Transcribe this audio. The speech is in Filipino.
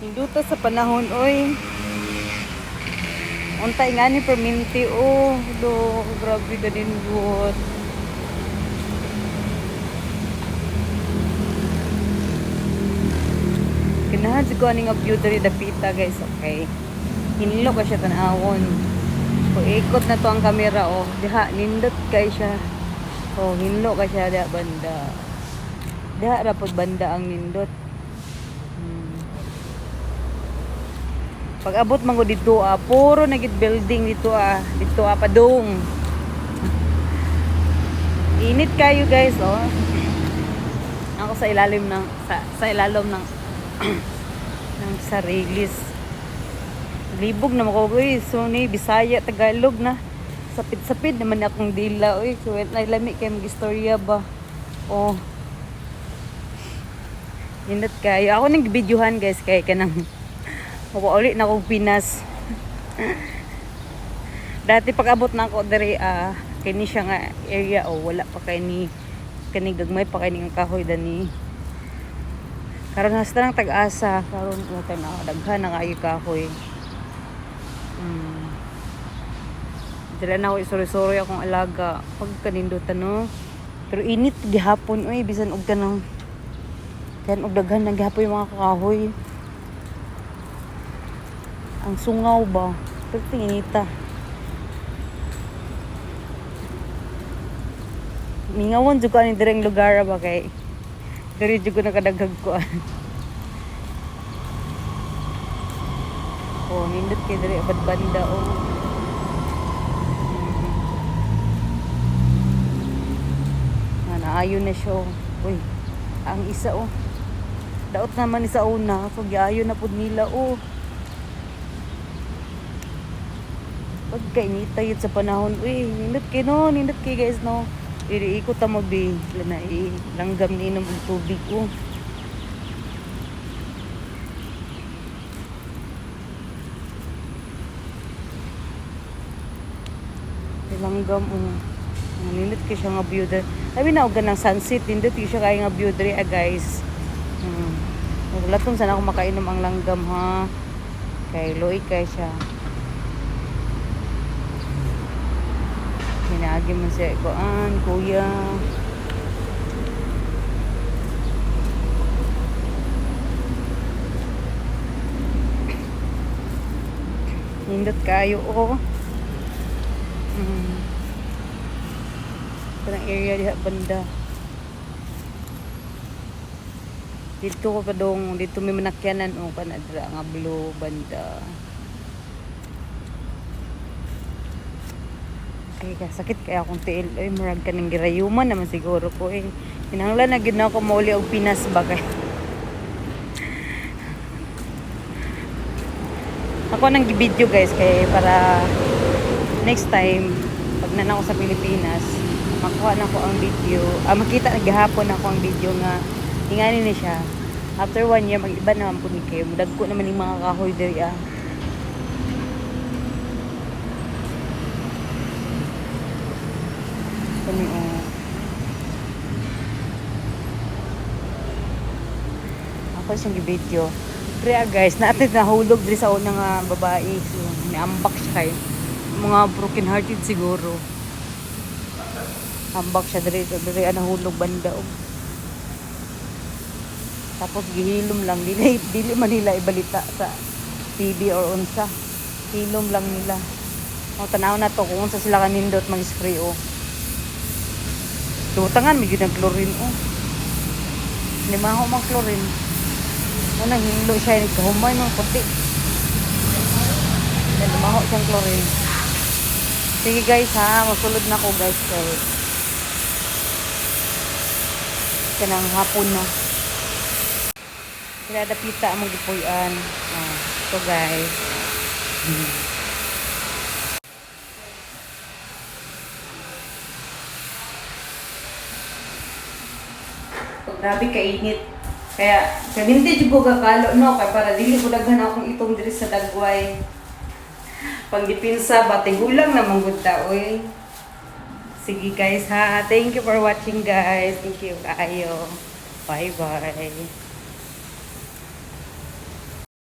Hinduta sa panahon, oy. Untay nga ni perminti, oh. Do, grabe ka din buot. Kinahan si ko aning view diri dapita guys, okay. Hinlo ka siya tanawon. So, ikot na to ang kamera, oh. Diha, nindot kay siya. Oh, hinlo ka siya diha banda. Diha rapod banda ang nindot. Pag abot man ko dito ah, puro nagit building dito ah, dito ah padung. Init kayo guys oh. Ako sa ilalim ng sa, sa ilalim ng ng sarilis. Libog na ako uy, so ni Bisaya Tagalog na. Sapid-sapid naman akong dila uy, so na lami kay magistorya ba. Oh. Nindot kayo. Ako nang videohan guys kay kanang Makauli na akong Pinas. Dati pag abot na ako diri ah kini siya nga area o wala pa kay ni kani gagmay pa kay ni nga kahoy dani. Karon hasta nang tag-asa karon wala na daghan na kayo kahoy. Hmm. Dila na ako isuri-suri akong alaga pag kanindutan no. Pero init gihapon oy bisan og kanang kan og daghan na gihapon yung mga kahoy ang sungaw ba? Pagtinita mingawon jud ko ani direng lugar ba kay diri jud ko nakadaghag ko oh nindot kay diri abad banda oh. Ah, naayo na siya oh. uy ang isa oh. Daot naman ni sa una so giayo na pud nila oh pagkainita yun sa panahon. Uy nindot kay no nindot kay guys no? Iriikot ta mo bi na i langgam ni inom og tubig oh langgam oh. Nindot kay siya nga view der sabi na og ganang sunset nindot kay siya kay nga view diri ah guys. Hmm. Wala sana ako makainom ang langgam ha? Kay loy kay siya Hinagi mo siya, kuan, kuya. Hindot kayo, oh. Hmm. Parang area diha banda. Dito ko pa dong, dito may manakyanan, oh, kanadra nga blue banda. Ay, sakit kaya akong tiil. Ay, murag ka ng girayuman naman siguro ko eh. Hinanglan na gid na ako mauli og Pinas ba kay. Ako nang video guys kay para next time pag na ako sa Pilipinas makuha na ko ang video ah, makita gahapon ako ang video nga ingani ni siya after one year mag-iba naman po ni kayo mudagko naman yung mga kahoy diri ah kami oh. Ako siyang gibidyo. Pre ah, guys, natin nahulog diri sa unang nga babae. So, niambak siya kay mga broken hearted siguro. Ambak siya diri diri ah, nahulog banda og. Tapos gihilom lang dili dili man nila ibalita sa TV or unsa. Hilom lang nila. O tanaw na to kung unsa sila kanindot mag-spray oh. Tutangan, may ginang chlorine, oh. Lima ako mang chlorine. Unang hilo siya, nagkahumay ng puti. Lima ako siyang chlorine. Sige guys ha, masulod na ko guys. Kaya, kanang hapon na. Sila dapita ang magipuyan. Ah, ito guys. Grabe kainit. Kaya, kaminti jud ko kakalo, no? Kaya para dili ko daghan akong itong diri sa dagway. Pangdipinsa, batigulang naman gud ta, oy. Sige guys ha. Thank you for watching guys. Thank you kayo. Bye bye.